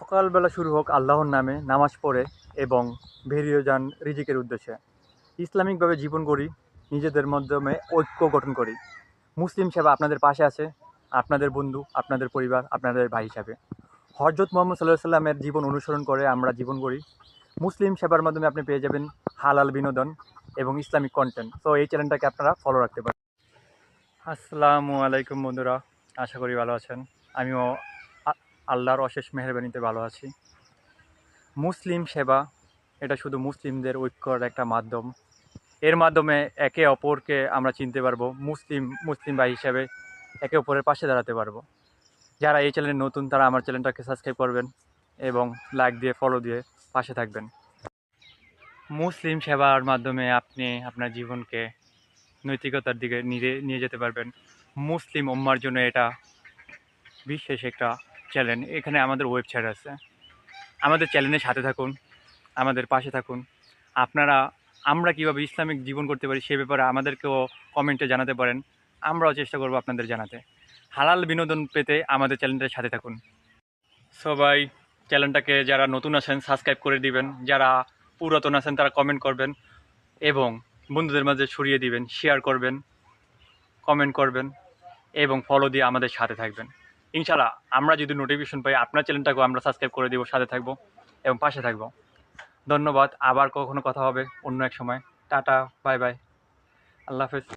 সকালবেলা শুরু হোক আল্লাহর নামে নামাজ পড়ে এবং বেরিয়ে যান রিজিকের উদ্দেশ্যে। ইসলামিকভাবে জীবন করি নিজেদের মাধ্যমে ঐক্য গঠন করি। মুসলিম সেবা আপনাদের পাশে আছে, আপনাদের বন্ধু, আপনাদের পরিবার, আপনাদের ভাই হিসাবে। হজরত মোহাম্মদ সাল্লাহ সাল্লামের জীবন অনুসরণ করে আমরা জীবন করি মুসলিম সেবার মাধ্যমে আপনি পেয়ে যাবেন হালাল বিনোদন এবং ইসলামিক কন্টেন্ট তো এই চ্যানেলটাকে আপনারা ফলো রাখতে পারেন। আসসালামু আলাইকুম বন্ধুরা, আশা করি ভালো আছেন। আমিও আল্লাহর অশেষ মেহরবানিতে ভালো আছি। মুসলিম সেবা, এটা শুধু মুসলিমদের ঐক্যর একটা মাধ্যম। এর মাধ্যমে একে অপরকে আমরা চিনতে পারব, মুসলিম মুসলিম ভাই হিসাবে একে অপরের পাশে দাঁড়াতে পারব। যারা এই চ্যানেলে নতুন, তারা আমার চ্যানেলটাকে সাবস্ক্রাইব করবেন এবং লাইক দিয়ে ফলো দিয়ে পাশে থাকবেন। মুসলিম সেবার মাধ্যমে আপনি আপনার জীবনকে নৈতিকতার দিকে নিয়ে নিয়ে যেতে পারবেন। মুসলিম উম্মার জন্য এটা বিশেষ একটা চ্যানেল, এখানে আমাদের ওয়েবসাইট আছে। আমাদের চ্যানেলের সাথে থাকুন, আমাদের পাশে থাকুন। আপনারা, আমরা কীভাবে ইসলামিক জীবন করতে পারি সে ব্যাপারে আমাদেরকেও কমেন্টে জানাতে পারেন। আমরাও চেষ্টা করব আপনাদের জানাতে। হালাল বিনোদন পেতে আমাদের চ্যানেলটার সাথে থাকুন। সবাই চ্যানেলটাকে যারা নতুন আছেন সাবস্ক্রাইব করে দিবেন। যারা পুরাতন আছেন, তারা কমেন্ট করবেন। এবং বন্ধুদের মাঝে ছড়িয়ে দিবেন শেয়ার করবেন কমেন্ট করবেন, এবং ফলো দিয়ে আমাদের সাথে থাকবেন। ইনশাল্লাহ আমরা যদি নোটিফিকেশন পাই, আপনার চ্যানেলটাকেও আমরা সাবস্ক্রাইব করে দিব, সাথে থাকব এবং পাশে থাকব। ধন্যবাদ, আবার কখনো কথা হবে অন্য এক সময়। টাটা বাই বাই আল্লাহ হাফেজ।